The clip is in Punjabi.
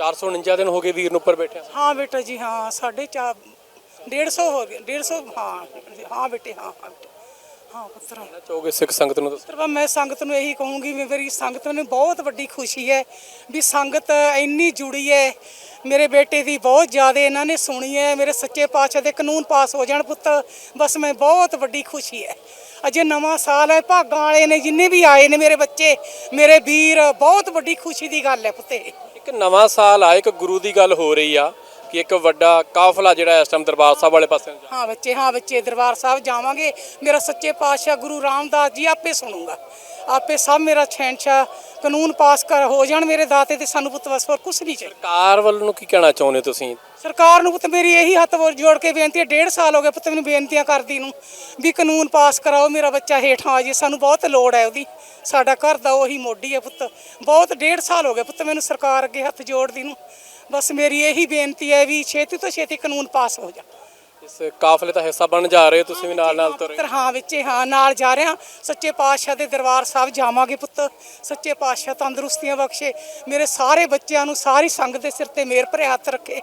449 ਦਿਨ ਹੋ ਗਏ ਵੀਰ ਨੂੰ ਉੱਪਰ ਬੈਠਿਆ ਹਾਂ ਬੇਟਾ ਜੀ ਹਾਂ ਸਾਢੇ ਚਾਰ 150 ਹੋ ਗਏ 150 ਹਾਂ ਹਾਂ ਬੇਟੇ ਹਾਂ ਹਾਂ ਬੇਟੇ ਹਾਂ ਪੁੱਤਰਾ। ਚਾਹੋਗੇ ਸਿੱਖ ਸੰਗਤ ਨੂੰ ਦੱਸੋ? ਪੁੱਤਰ ਮੈਂ ਸੰਗਤ ਨੂੰ ਇਹੀ ਕਹੂੰਗੀ ਵੀ ਮੇਰੀ ਸੰਗਤ ਨੂੰ ਬਹੁਤ ਵੱਡੀ ਖੁਸ਼ੀ ਹੈ ਵੀ ਸੰਗਤ ਇੰਨੀ ਜੁੜੀ ਹੈ। ਮੇਰੇ ਬੇਟੇ ਦੀ ਬਹੁਤ ਜ਼ਿਆਦਾ ਇਹਨਾਂ ਨੇ ਸੁਣੀ ਹੈ ਮੇਰੇ ਸੱਚੇ ਪਾਤਸ਼ਾਹ ਦੇ ਕਾਨੂੰਨ ਪਾਸ ਹੋ ਜਾਣ ਪੁੱਤ। ਬਸ ਮੈਂ ਬਹੁਤ ਵੱਡੀ ਖੁਸ਼ੀ ਹੈ। ਅਜੇ ਨਵਾਂ ਸਾਲ ਹੈ, ਭਾਗਾਂ ਵਾਲੇ ਨੇ ਜਿੰਨੇ ਵੀ ਆਏ ਨੇ ਮੇਰੇ ਬੱਚੇ, ਮੇਰੇ ਵੀਰ, ਬਹੁਤ ਵੱਡੀ ਖੁਸ਼ੀ ਦੀ ਗੱਲ ਹੈ ਪੁੱਤੇ। ਇੱਕ ਨਵਾਂ ਸਾਲ ਆ, ਇੱਕ ਗੁਰੂ ਦੀ ਗੱਲ ਹੋ ਰਹੀ ਆ। ਕਿ ਇੱਕ ਵੱਡਾ ਕਾਫਲਾ ਜਿਹੜਾ ਇਸ ਟਾਈਮ ਦਰਬਾਰ ਸਾਹਿਬ ਵਾਲੇ ਪਾਸੇ ਨੂੰ ਜਾ ਹਾਂ ਬੱਚੇ ਹਾਂ ਬੱਚੇ ਦਰਬਾਰ ਸਾਹਿਬ ਜਾਵਾਂਗੇ। ਮੇਰਾ ਸੱਚੇ ਪਾਤਸ਼ਾਹ ਗੁਰੂ ਰਾਮਦਾਸ ਜੀ ਆਪੇ ਸੁਣੂਗਾ। ਆਪੇ ਸਭ ਮੇਰਾ ਛੈਨਸ਼ਾ ਕਾਨੂੰਨ ਪਾਸ ਕਰ ਹੋ ਜਾਣ ਮੇਰੇ ਦਾਤੇ ਤੇ ਸਾਨੂੰ ਪੁੱਤ ਬਸ ਹੋਰ ਕੁਛ ਨਹੀਂ ਚਾਹੀਦਾ। ਸਰਕਾਰ ਵੱਲ ਨੂੰ ਕੀ ਕਹਿਣਾ ਚਾਹੁੰਦੇ ਤੁਸੀਂ? ਸਰਕਾਰ ਨੂੰ ਪੁੱਤ ਮੇਰੀ ਇਹੀ ਹੱਥ ਜੋੜ ਕੇ ਬੇਨਤੀ ਹੈ ਡੇਢ ਸਾਲ ਹੋ ਗਏ ਪੁੱਤ ਮੈਨੂੰ ਬੇਨਤੀਆਂ ਕਰਦੀ ਨੂੰ ਵੀ ਕਾਨੂੰਨ ਪਾਸ ਕਰਾਓ ਮੇਰਾ ਬੱਚਾ ਹੇਠਾਂ ਆ ਜੇ ਸਾਨੂੰ ਬਹੁਤ ਲੋੜ ਹੈ ਉਹਦੀ। ਸਾਡਾ ਘਰ ਦਾ ਉਹੀ ਮੋਢੀ ਹੈ ਪੁੱਤ। ਬਹੁਤ ਡੇਢ ਸਾਲ ਹੋ ਗਏ ਪੁੱਤ ਮੈਨੂੰ ਸਰਕਾਰ ਅੱਗੇ ਹੱਥ ਜੋੜਦੀ ਨੂੰ। ਬਸ ਮੇਰੀ ਇਹੀ ਬੇਨਤੀ ਹੈ ਵੀ ਛੇਤੀ ਤੋਂ ਛੇਤੀ ਕਾਨੂੰਨ ਪਾਸ ਹੋ ਜਾ। ਇਸ ਕਾਫਲੇ ਦਾ ਹਿੱਸਾ ਬਣ ਜਾ ਰਹੇ ਹੋ ਤੁਸੀਂ ਵੀ ਨਾਲ ਨਾਲ ਤੁਰ। ਪੁੱਤਰ ਹਾਂ ਵਿੱਚ ਹਾਂ ਨਾਲ ਜਾ ਰਿਹਾ। ਸੱਚੇ ਪਾਤਸ਼ਾਹ ਦੇ ਦਰਬਾਰ ਸਾਹਿਬ ਜਾਵਾਂਗੇ ਪੁੱਤ। ਸੱਚੇ ਪਾਤਸ਼ਾਹ ਤੰਦਰੁਸਤੀਆਂ ਬਖਸ਼ੇ। ਮੇਰੇ ਸਾਰੇ ਬੱਚਿਆਂ ਨੂੰ ਸਾਰੀ ਸੰਗਤ ਦੇ ਸਿਰ ਤੇ ਮੇਰ ਭਰੇ ਹੱਥ ਰੱਖੇ।